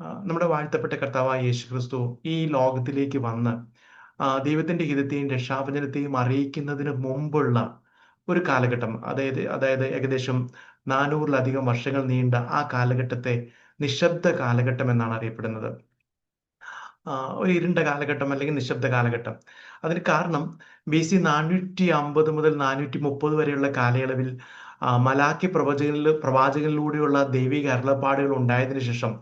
നമ്മുടെ വാഴ്ത്തപ്പെട്ട കർത്താവായ യേശു ക്രിസ്തു ഈ ലോകത്തിലേക്ക് വന്ന് ദൈവത്തിന്റെ ഹിതത്തെയും രക്ഷാവചനത്തെയും അറിയിക്കുന്നതിന് മുമ്പുള്ള ഒരു കാലഘട്ടം അതായത് അതായത് ഏകദേശം നാനൂറിലധികം വർഷങ്ങൾ നീണ്ട ആ കാലഘട്ടത്തെ നിശബ്ദ കാലഘട്ടം എന്നാണ് അറിയപ്പെടുന്നത്. ഒരു ഇരുണ്ട കാലഘട്ടം അല്ലെങ്കിൽ നിശബ്ദ കാലഘട്ടം. അതിന് കാരണം ബി സി നാനൂറ്റി അമ്പത് മുതൽ നാനൂറ്റി മുപ്പത് വരെയുള്ള കാലയളവിൽ മലാക്കി പ്രവചകനിൽ പ്രവാചകനിലൂടെയുള്ള ദൈവിക അരുളപ്പാടുകൾ ഉണ്ടായതിനു ശേഷം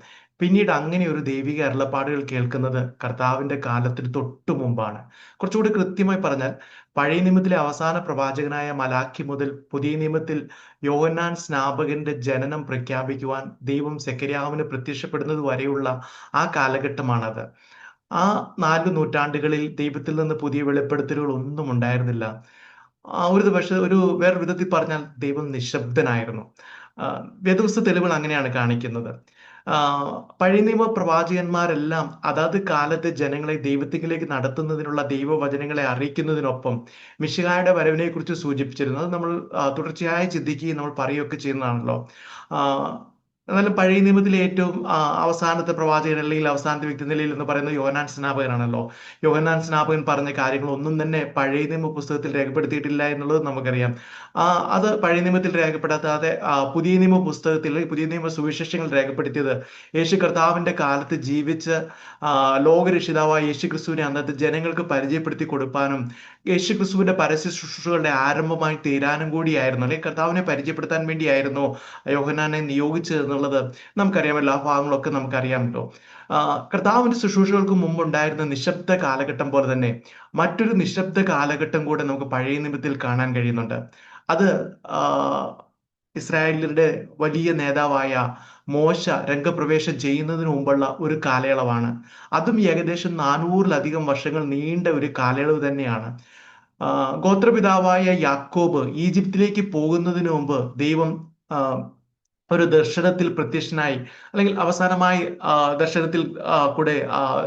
പിന്നീട് അങ്ങനെ ഒരു ദൈവിക അരുളപ്പാടുകൾ കേൾക്കുന്നത് കർത്താവിന്റെ കാലത്തിന് തൊട്ടു മുമ്പാണ്. കുറച്ചുകൂടി കൃത്യമായി പറഞ്ഞാൽ പഴയ നിയമത്തിലെ അവസാന പ്രവാചകനായ മലാക്കി മുതൽ പുതിയ നിയമത്തിൽ യോഹന്നാൻ സ്നാപകന്റെ ജനനം പ്രഖ്യാപിക്കുവാൻ ദൈവം സെക്കരിയാവിന് പ്രത്യക്ഷപ്പെടുന്നത് വരെയുള്ള ആ കാലഘട്ടമാണത്. ആ നാല് നൂറ്റാണ്ടുകളിൽ ദൈവത്തിൽ നിന്ന് പുതിയ വെളിപ്പെടുത്തലുകൾ ഒന്നും ഉണ്ടായിരുന്നില്ല. ആ ഒരു പക്ഷെ ഒരു വേറെ വിധത്തിൽ പറഞ്ഞാൽ ദൈവം നിശബ്ദനായിരുന്നു. വേദപുസ്തക തെളിവുകൾ അങ്ങനെയാണ് കാണിക്കുന്നത്. പഴയ നിയമ പ്രവാചകന്മാരെല്ലാം അതാത് കാലത്തെ ജനങ്ങളെ ദൈവത്തിലേക്ക് നടത്തുന്നതിനുള്ള ദൈവവചനങ്ങളെ അറിയിക്കുന്നതിനൊപ്പം മിശിഹായുടെ വരവിനെ കുറിച്ച് സൂചിപ്പിച്ചിരുന്നു. അത് നമ്മൾ തുടർച്ചയായി ചിന്തിക്കുകയും നമ്മൾ പറയുകയൊക്കെ ചെയ്യുന്നതാണല്ലോ. എന്നാലും പഴയ നിയമത്തിലെ ഏറ്റവും അവസാനത്തെ പ്രവാചകൻ അല്ലെങ്കിൽ അവസാനത്തെ വ്യക്തി നിലയിൽ എന്ന് പറയുന്നത് യോഹനാൻ സ്നാപകനാണല്ലോ. യോഹനാൻ സ്നാപകൻ പറഞ്ഞ കാര്യങ്ങൾ ഒന്നും തന്നെ പഴയ നിയമ പുസ്തകത്തിൽ രേഖപ്പെടുത്തിയിട്ടില്ല എന്നുള്ളത് നമുക്കറിയാം. അത് പഴയ നിയമത്തിൽ രേഖപ്പെടുത്താതെ പുതിയ നിയമ പുസ്തകത്തിൽ പുതിയ നിയമ സുവിശേഷങ്ങൾ രേഖപ്പെടുത്തിയത് യേശു കർത്താവിന്റെ കാലത്ത് ജീവിച്ച് ലോകരക്ഷിതാവായ യേശു ക്രിസ്തുവിനെ അന്നത്തെ ജനങ്ങൾക്ക് പരിചയപ്പെടുത്തി കൊടുക്കാനും യേശു ക്രിസ്തുവിന്റെ പരസ്യ ശുശ്രൂഷകളുടെ ആരംഭമായി തീരാനും കൂടിയായിരുന്നു. അല്ലെങ്കിൽ കർത്താവിനെ പരിചയപ്പെടുത്താൻ വേണ്ടിയായിരുന്നു യോഹനാനെ നിയോഗിച്ചത് എന്നുള്ളത് നമുക്കറിയാമല്ലോ ആ ഭാഗങ്ങളൊക്കെ നമുക്കറിയാമല്ലോ കർത്താവിന്റെ ശുശ്രൂഷകൾക്ക് മുമ്പുണ്ടായിരുന്ന നിശബ്ദ കാലഘട്ടം പോലെ തന്നെ മറ്റൊരു നിശബ്ദ കാലഘട്ടം കൂടെ നമുക്ക് പഴയ നിയമത്തിൽ കാണാൻ കഴിയുന്നുണ്ട്. അത് ഇസ്രായേലിന്റെ വലിയ നേതാവായ മോശ രംഗപ്രവേശം ചെയ്യുന്നതിന് മുമ്പുള്ള ഒരു കാലയളവാണ്. അതും ഏകദേശം നാനൂറിലധികം വർഷങ്ങൾ നീണ്ട ഒരു കാലയളവ് തന്നെയാണ്. ഗോത്രപിതാവായ യാക്കോബ് ഈജിപ്തിലേക്ക് പോകുന്നതിന് മുമ്പ് ദൈവം ഒരു ദർശനത്തിൽ പ്രത്യക്ഷനായി. അല്ലെങ്കിൽ അവസാനമായി ദർശനത്തിൽ കൂടെ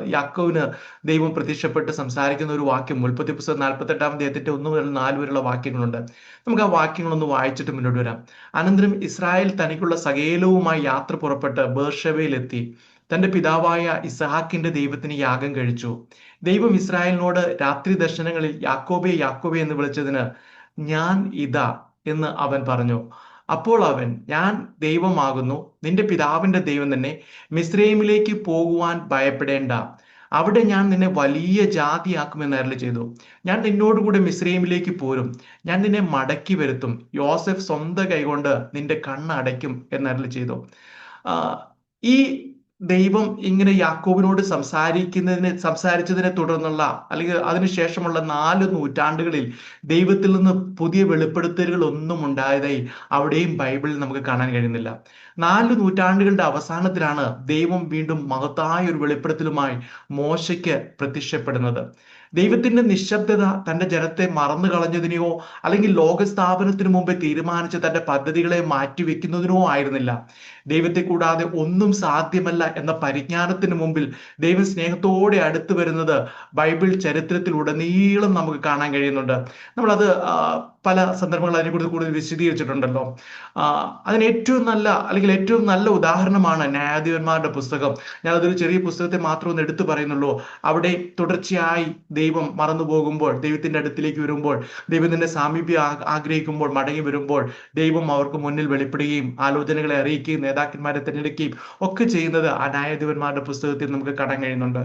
യാക്കോവിന് ദൈവം പ്രത്യക്ഷപ്പെട്ട് സംസാരിക്കുന്ന ഒരു വാക്യം മുൽപ്പത്തി പുസ്തകം നാൽപ്പത്തെട്ടാം ദേഹത്തിന്റെ ഒന്ന് മുതൽ നാല് വരെയുള്ള വാക്യങ്ങളുണ്ട്. നമുക്ക് ആ വാക്യങ്ങളൊന്ന് വായിച്ചിട്ട് മുന്നോട്ട് വരാം. അനന്തരം ഇസ്രായേൽ തനിക്കുള്ള സകേലവുമായി യാത്ര പുറപ്പെട്ട് ബേർഷവയിലെത്തി തന്റെ പിതാവായ ഇസഹാക്കിന്റെ ദൈവത്തിന് യാഗം കഴിച്ചു. ദൈവം ഇസ്രായേലിനോട് രാത്രി ദർശനങ്ങളിൽ യാക്കോബെ യാക്കോബെ എന്ന് വിളിച്ചതിന് ഞാൻ ഇതാ എന്ന് അവൻ പറഞ്ഞു. അപ്പോൾ അവൻ ഞാൻ ദൈവമാകുന്നു നിന്റെ പിതാവിന്റെ ദൈവം തന്നെ മിസ്രൈമിലേക്ക് പോകുവാൻ ഭയപ്പെടേണ്ട. അവിടെ ഞാൻ നിന്നെ വലിയ ജാതിയാക്കുമെന്ന് അരളി ചെയ്തു. ഞാൻ നിന്നോടുകൂടെ മിസ്രൈമിലേക്ക് പോരും. ഞാൻ നിന്നെ മടക്കി വരുത്തും. യോസഫ് സ്വന്തം കൈകൊണ്ട് നിന്റെ കണ്ണ് അടയ്ക്കും എന്ന് അരളി ചെയ്തു ഈ ദൈവം ഇങ്ങനെ യാക്കോബിനോട് സംസാരിക്കുന്നതിന് സംസാരിച്ചതിനെ തുടർന്നുള്ള അല്ലെങ്കിൽ അതിനുശേഷമുള്ള നാല് നൂറ്റാണ്ടുകളിൽ ദൈവത്തിൽ നിന്ന് പുതിയ വെളിപ്പെടുത്തലുകൾ ഒന്നും ഉണ്ടായതായി അവിടെയും ബൈബിളിൽ നമുക്ക് കാണാൻ കഴിയുന്നില്ല. നാല് നൂറ്റാണ്ടുകളുടെ അവസാനത്തിലാണ് ദൈവം വീണ്ടും മഹത്തായ ഒരു വെളിപ്പെടുത്തലുമായി മോശയ്ക്ക് പ്രത്യക്ഷപ്പെടുന്നത്. ദൈവത്തിന്റെ നിശബ്ദത തന്റെ ജനത്തെ മറന്നു കളഞ്ഞതിനെയോ അല്ലെങ്കിൽ ലോകസ്ഥാപനത്തിനു മുമ്പേ തീരുമാനിച്ച തന്റെ പദ്ധതികളെ മാറ്റിവെക്കുന്നതിനോ ആയിരുന്നില്ല. ദൈവത്തെ കൂടാതെ ഒന്നും സാധ്യമല്ല എന്ന പരിജ്ഞാനത്തിന് മുമ്പിൽ ദൈവ സ്നേഹത്തോടെ അടുത്തു വരുന്നത് ബൈബിൾ ചരിത്രത്തിൽ ഉടനീളം നമുക്ക് കാണാൻ കഴിയുന്നുണ്ട്. നമ്മളത് പല സന്ദർഭങ്ങൾ അതിനെക്കുറിച്ച് കൂടുതൽ വിശദീകരിച്ചിട്ടുണ്ടല്ലോ. അതിന് ഏറ്റവും നല്ല അല്ലെങ്കിൽ ഏറ്റവും നല്ല ഉദാഹരണമാണ് ന്യായാധിപന്മാരുടെ പുസ്തകം. ഞാൻ അതൊരു ചെറിയ പുസ്തകത്തെ മാത്രം ഒന്ന് എടുത്തു പറയുന്നുള്ളൂ. അവിടെ തുടർച്ചയായി ദൈവം മറന്നു പോകുമ്പോൾ ദൈവത്തിന്റെ അടുത്തിലേക്ക് വരുമ്പോൾ ദൈവത്തിന്റെ സാമീപ്യം ആഗ്രഹിക്കുമ്പോൾ മടങ്ങി വരുമ്പോൾ ദൈവം അവർക്ക് മുന്നിൽ വെളിപ്പെടുകയും ആലോചനകളെ അറിയിക്കുകയും നേതാക്കന്മാരെ തിരഞ്ഞെടുക്കുകയും ഒക്കെ ചെയ്യുന്നത് ആ ന്യായാധിപന്മാരുടെ പുസ്തകത്തിൽ നമുക്ക് കാണാൻ കഴിയുന്നുണ്ട്.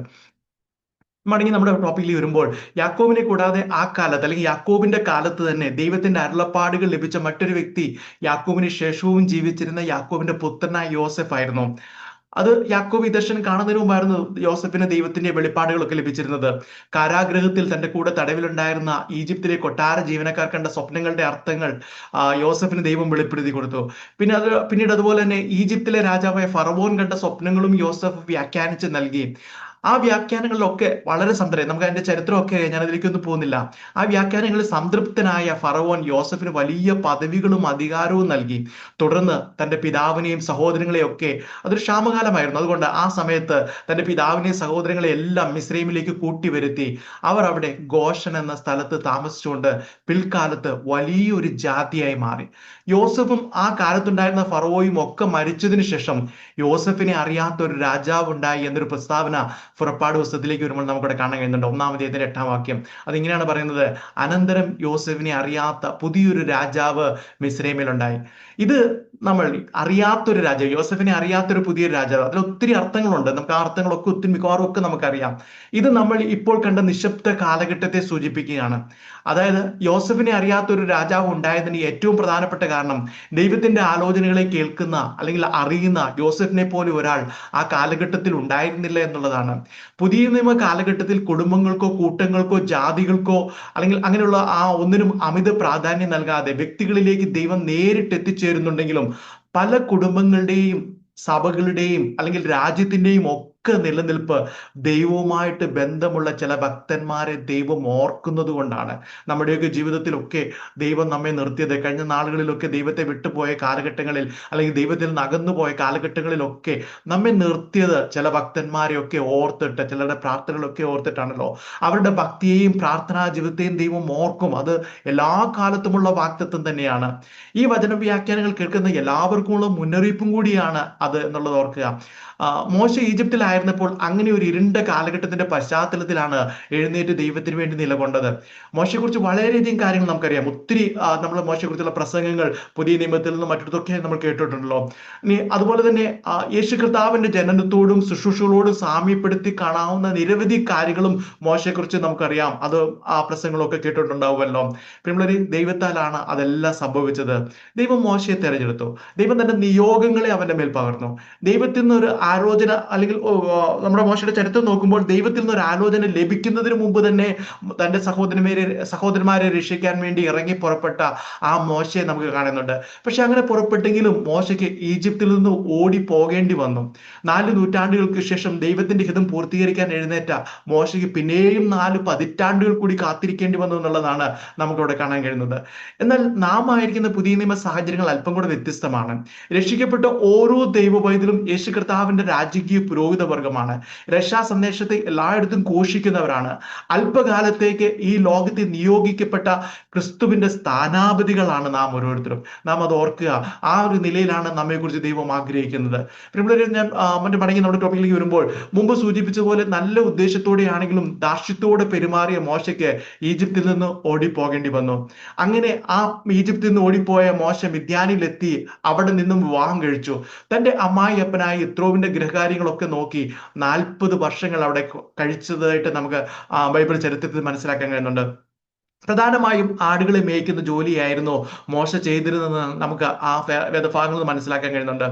മടങ്ങി നമ്മുടെ ടോപ്പിക്കിൽ വരുമ്പോൾ യാക്കോബിനെ കൂടാതെ ആ കാലത്ത് അല്ലെങ്കിൽ യാക്കോബിന്റെ കാലത്ത് തന്നെ ദൈവത്തിന്റെ അരുളപ്പാടുകൾ ലഭിച്ച മറ്റൊരു വ്യക്തി യാക്കോബിന് ശേഷവും ജീവിച്ചിരുന്ന യാക്കോബിന്റെ പുത്രനായ യോസഫ് ആയിരുന്നു. അത് യാക്കോബ് വിദർശൻ കാണുന്നതിന് മുമ്പായിരുന്നു യോസഫിന് ദൈവത്തിന്റെ വെളിപ്പാടുകളൊക്കെ ലഭിച്ചിരുന്നത്. കാരാഗ്രഹത്തിൽ തന്റെ കൂടെ തടവിലുണ്ടായിരുന്ന ഈജിപ്തിലെ കൊട്ടാര ജീവനക്കാർ കണ്ട സ്വപ്നങ്ങളുടെ അർത്ഥങ്ങൾ യോസഫിന് ദൈവം വെളിപ്പെടുത്തി കൊടുത്തു. പിന്നെ അത് പിന്നീട് അതുപോലെ തന്നെ ഈജിപ്തിലെ രാജാവായ ഫറവോൻ കണ്ട സ്വപ്നങ്ങളും യോസഫ് വ്യാഖ്യാനിച്ച് നൽകി. ആ വ്യാഖ്യാനങ്ങളിലൊക്കെ വളരെ സംതൃപ്തി നമുക്ക് അതിന്റെ ചരിത്രമൊക്കെ ഞാൻ അതിലേക്കൊന്നും പോകുന്നില്ല. ആ വ്യാഖ്യാനങ്ങളിൽ സംതൃപ്തനായ ഫറവോൻ യോസഫിന് വലിയ പദവികളും അധികാരവും നൽകി. തുടർന്ന് തന്റെ പിതാവിനെയും സഹോദരങ്ങളെയും ഒക്കെ അതൊരു ക്ഷാമകാലമായിരുന്നു. അതുകൊണ്ട് ആ സമയത്ത് തന്റെ പിതാവിനെയും സഹോദരങ്ങളെ എല്ലാം മിശ്രൈമിലേക്ക് കൂട്ടിവരുത്തി. അവർ അവിടെ ഗോഷൻ എന്ന സ്ഥലത്ത് താമസിച്ചുകൊണ്ട് പിൽക്കാലത്ത് വലിയൊരു ജാതിയായി മാറി. യോസഫും ആ കാലത്തുണ്ടായിരുന്ന ഫറവോയും ഒക്കെ മരിച്ചതിന് ശേഷം യോസഫിനെ അറിയാത്ത ഒരു രാജാവ് ഉണ്ടായി എന്നൊരു പ്രസ്താവന പുറപ്പാട് പുസ്തകത്തിലേക്ക് വരുമ്പോൾ നമുക്കിവിടെ കാണാൻ കഴിയുന്നുണ്ട്. ഒന്നാമതേതിന്റെ എട്ടാം വാക്യം. അതിങ്ങനെയാണ് പറയുന്നത്. അനന്തരം യോസഫിനെ അറിയാത്ത പുതിയൊരു രാജാവ് മിസ്രൈമിലുണ്ടായി ഇത് നമ്മൾ അറിയാത്തൊരു രാജാവ് യോസഫിനെ അറിയാത്തൊരു പുതിയൊരു രാജാവ്. അതിൽ ഒത്തിരി അർത്ഥങ്ങളുണ്ട്. നമുക്ക് ആ അർത്ഥങ്ങളൊക്കെ ഒത്തിരി മിക്കവാറും ഒക്കെ നമുക്കറിയാം. ഇത് നമ്മൾ ഇപ്പോൾ കണ്ട നിശബ്ദ കാലഘട്ടത്തെ സൂചിപ്പിക്കുകയാണ്. അതായത് യോസഫിനെ അറിയാത്ത ഒരു രാജാവ് ഉണ്ടായതിന് ഏറ്റവും പ്രധാനപ്പെട്ട കാരണം ദൈവത്തിന്റെ ആലോചനകളെ കേൾക്കുന്ന അല്ലെങ്കിൽ അറിയുന്ന യോസഫിനെ പോലെ ഒരാൾ ആ കാലഘട്ടത്തിൽ ഉണ്ടായിരുന്നില്ല എന്നുള്ളതാണ്. പുതിയ നിയമ കാലഘട്ടത്തിൽ കുടുംബങ്ങൾക്കോ കൂട്ടങ്ങൾക്കോ ജാതികൾക്കോ അല്ലെങ്കിൽ അങ്ങനെയുള്ള ആ ഒന്നിനും അമിത പ്രാധാന്യം നൽകാതെ വ്യക്തികളിലേക്ക് ദൈവം നേരിട്ട് എത്തിച്ചേരുന്നുണ്ടെങ്കിലും പല കുടുംബങ്ങളുടെയും സഭകളുടെയും അല്ലെങ്കിൽ രാജ്യത്തിന്റെയും ഒക്കെ നിലനിൽപ്പ് ദൈവവുമായിട്ട് ബന്ധമുള്ള ചില ഭക്തന്മാരെ ദൈവം ഓർക്കുന്നത് കൊണ്ടാണ്. നമ്മുടെയൊക്കെ ജീവിതത്തിലൊക്കെ ദൈവം നമ്മെ നിർത്തിയത്. കഴിഞ്ഞ നാളുകളിലൊക്കെ ദൈവത്തെ വിട്ടുപോയ കാലഘട്ടങ്ങളിൽ അല്ലെങ്കിൽ ദൈവത്തിൽ നിന്ന് അകന്നുപോയ കാലഘട്ടങ്ങളിലൊക്കെ നമ്മെ നിർത്തിയത് ചില ഭക്തന്മാരെയൊക്കെ ഓർത്തിട്ട് ചിലരുടെ പ്രാർത്ഥനകളൊക്കെ ഓർത്തിട്ടാണല്ലോ. അവരുടെ ഭക്തിയെയും പ്രാർത്ഥനാ ജീവിതത്തെയും ദൈവം ഓർക്കും. അത് എല്ലാ കാലത്തുമുള്ള വാക്തത്വം തന്നെയാണ്. ഈ വചന വ്യാഖ്യാനങ്ങൾ കേൾക്കുന്ന എല്ലാവർക്കുമുള്ള മുന്നറിയിപ്പും കൂടിയാണ് അത് എന്നുള്ളത് ഓർക്കുക. മോശ ഈജിപ്തിലായിരുന്നപ്പോൾ അങ്ങനെ ഒരു ഇരുണ്ട കാലഘട്ടത്തിന്റെ പശ്ചാത്തലത്തിലാണ് എഴുന്നേറ്റ് ദൈവത്തിന് വേണ്ടി നിലകൊണ്ടത്. മോശയെക്കുറിച്ച് വളരെയധികം കാര്യങ്ങൾ നമുക്കറിയാം. ഒത്തിരി നമ്മൾ മോശയെക്കുറിച്ചുള്ള പ്രസംഗങ്ങൾ പുതിയ നിയമത്തിൽ നിന്നും മറ്റിടത്തൊക്കെ നമ്മൾ കേട്ടിട്ടുണ്ടല്ലോ. ഇനി അതുപോലെ തന്നെ യേശു കർത്താവിന്റെ ജനനത്തോടും ശുശ്രൂഷകളോടും സാമ്യപ്പെടുത്തി കാണാവുന്ന നിരവധി കാര്യങ്ങളും മോശയെക്കുറിച്ച് നമുക്കറിയാം. അത് ആ പ്രസംഗങ്ങളൊക്കെ കേട്ടിട്ടുണ്ടാവുമല്ലോ. പിന്നെ ദൈവത്താലാണ് അതെല്ലാം സംഭവിച്ചത്. ദൈവം മോശയെ തെരഞ്ഞെടുത്തു. ദൈവം തന്റെ നിയോഗങ്ങളെ അവന്റെ മേൽ പകർന്നു. ദൈവത്തിൽ നിന്ന് ഒരു ആലോചന അല്ലെങ്കിൽ നമ്മുടെ മോശയുടെ ചരിത്രം നോക്കുമ്പോൾ ദൈവത്തിൽ നിന്ന് ഒരു ആലോചന ലഭിക്കുന്നതിന് മുമ്പ് തന്നെ തന്റെ സഹോദരന്മാരെ സഹോദരന്മാരെ രക്ഷിക്കാൻ വേണ്ടി ഇറങ്ങി പുറപ്പെട്ട ആ മോശയെ നമുക്ക് കാണുന്നുണ്ട്. പക്ഷെ അങ്ങനെ പുറപ്പെട്ടെങ്കിലും മോശയ്ക്ക് ഈജിപ്തിൽ നിന്ന് ഓടി പോകേണ്ടി വന്നു. നാല് നൂറ്റാണ്ടുകൾക്ക് ശേഷം ദൈവത്തിന്റെ ഹിതം പൂർത്തീകരിക്കാൻ എഴുന്നേറ്റ മോശയ്ക്ക് പിന്നെയും നാല് പതിറ്റാണ്ടുകൾ കൂടി കാത്തിരിക്കേണ്ടി വന്നു എന്നുള്ളതാണ് നമുക്കിവിടെ കാണാൻ കഴിയുന്നത്. എന്നാൽ നാം ആയിരിക്കുന്ന പുതിയ നിയമ സാഹചര്യങ്ങൾ അല്പം കൂടെ വ്യത്യസ്തമാണ്. രക്ഷിക്കപ്പെട്ട ഓരോ ദൈവ പൈതലും യേശു കർത്താവിന്റെ രാജകീയ പുരോഹിത വർഗമാണ് രക്ഷാ സന്ദേശത്തെ എല്ലായിടത്തും ഘോഷിക്കുന്നവരാണ്. അല്പകാലത്തേക്ക് ഈ ലോകത്തെ നിയോഗിക്കപ്പെട്ട ക്രിസ്തുവിന്റെ സ്ഥാനാപതികളാണ് നാം ഓരോരുത്തരും. നാം അത് ഓർക്കുക. ആ ഒരു നിലയിലാണ് നമ്മെക്കുറിച്ച് ദൈവം ആഗ്രഹിക്കുന്നത്. പിന്നെ ഞാൻ മറ്റു മടങ്ങി നമ്മുടെ ടോപ്പിക്കിലേക്ക് വരുമ്പോൾ മുമ്പ് സൂചിപ്പിച്ച പോലെ നല്ല ഉദ്ദേശത്തോടെയാണെങ്കിലും ദാർഷ്ട്യത്തോടെ പെരുമാറിയ മോശയ്ക്ക് ഈജിപ്തിൽ നിന്ന് ഓടിപ്പോകേണ്ടി വന്നു. അങ്ങനെ ആ ഈജിപ്തിൽ നിന്ന് ഓടിപ്പോയ മോശ മിഥ്യാനിലെത്തി അവിടെ നിന്നും വിവാഹം കഴിച്ചു. തന്റെ അമ്മായി അപ്പനായി ഇത്രോവിന്റെ ഗ്രഹകാര്യങ്ങളൊക്കെ നോക്കി നാൽപ്പത് വർഷങ്ങൾ അവിടെ കഴിച്ചതായിട്ട് നമുക്ക് ബൈബിൾ ചരിത്രത്തിൽ മനസ്സിലാക്കാൻ കഴിയുന്നുണ്ട്. പ്രധാനമായും ആടുകളെ മേയ്ക്കുന്ന ജോലിയായിരുന്നു മോശ ചെയ്തിരുന്നതെന്ന് നമുക്ക് ആ വേദഭാഗങ്ങൾ മനസ്സിലാക്കാൻ കഴിയുന്നുണ്ട്.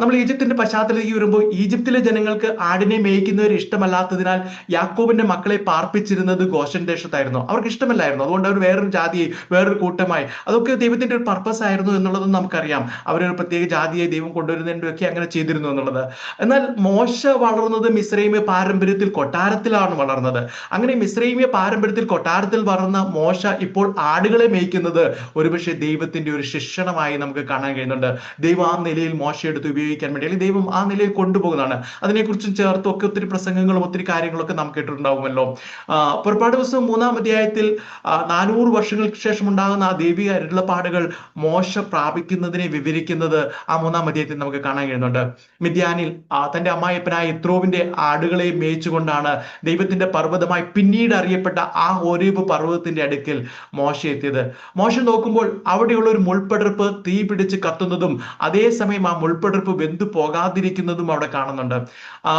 നമ്മൾ ഈജിപ്തിന്റെ പശ്ചാത്തലത്തിലേക്ക് വരുമ്പോൾ ഈജിപ്തിലെ ജനങ്ങൾക്ക് ആടിനെ മേയ്ക്കുന്നവർ ഇഷ്ടമല്ലാത്തതിനാൽ യാക്കോബിന്റെ മക്കളെ പാർപ്പിച്ചിരുന്നത് ഗോഷൻ ദേശത്തായിരുന്നു. അവർക്ക് ഇഷ്ടമല്ലായിരുന്നു. അതുകൊണ്ട് അവർ വേറൊരു ജാതിയെ വേറൊരു കൂട്ടമായി. അതൊക്കെ ദൈവത്തിന്റെ ഒരു പർപ്പസ് ആയിരുന്നു എന്നുള്ളതും നമുക്കറിയാം. അവരൊരു പ്രത്യേക ജാതിയെ ദൈവം കൊണ്ടുവരുന്നതിന്റെയൊക്കെ അങ്ങനെ ചെയ്തിരുന്നു എന്നുള്ളത്. എന്നാൽ മോശ വളർന്നത് മിശ്രൈമ്യ പാരമ്പര്യത്തിൽ കൊട്ടാരത്തിലാണ് വളർന്നത്. അങ്ങനെ മിശ്രൈമ്യ പാരമ്പര്യത്തിൽ കൊട്ടാരത്തിൽ വളർന്ന മോശ ഇപ്പോൾ ആടുകളെ മേയ്ക്കുന്നത് ഒരുപക്ഷെ ദൈവത്തിന്റെ ഒരു ശിക്ഷണമായി നമുക്ക് കാണാൻ കഴിയുന്നുണ്ട്. ദൈവം ആ നിലയിൽ മോശ എടുത്ത് ഉപയോഗിക്കാൻ വേണ്ടി അല്ലെങ്കിൽ ദൈവം ആ നിലയിൽ കൊണ്ടുപോകുന്നതാണ്. അതിനെക്കുറിച്ചും ചേർത്ത് ഒക്കെ ഒത്തിരി പ്രസംഗങ്ങളും ഒത്തിരി കാര്യങ്ങളൊക്കെ നമുക്ക് കേട്ടിട്ടുണ്ടാവുമല്ലോ. പുറപ്പാട് ദിവസം മൂന്നാം അധ്യായത്തിൽ നാനൂറ് വർഷങ്ങൾക്ക് ശേഷം ഉണ്ടാകുന്ന ആ ദൈവിക അരുളപ്പാടുകൾ മോശ പ്രാപിക്കുന്നതിനെ വിവരിക്കുന്നത് ആ മൂന്നാം അധ്യായത്തിൽ നമുക്ക് കാണാൻ കഴിയുന്നുണ്ട്. മിദ്യാനിൽ തന്റെ അമ്മായപ്പനായ ഇത്രോവിന്റെ ആടുകളെ മേയിച്ചുകൊണ്ടാണ് ദൈവത്തിന്റെ പർവതമായി പിന്നീട് അറിയപ്പെട്ട ആ ഓരോ പർവതത്തിന്റെ അടുക്കൽ മോശ എത്തിയത്. മോശ നോക്കുമ്പോൾ അവിടെയുള്ള ഒരു മുൾപ്പടർപ്പ് തീ പിടിച്ച് കത്തുന്നതും അതേസമയം ആ മുൾപ്പടർപ്പ് വെന്തു പോകാതിരിക്കുന്നതും അവിടെ കാണുന്നുണ്ട്.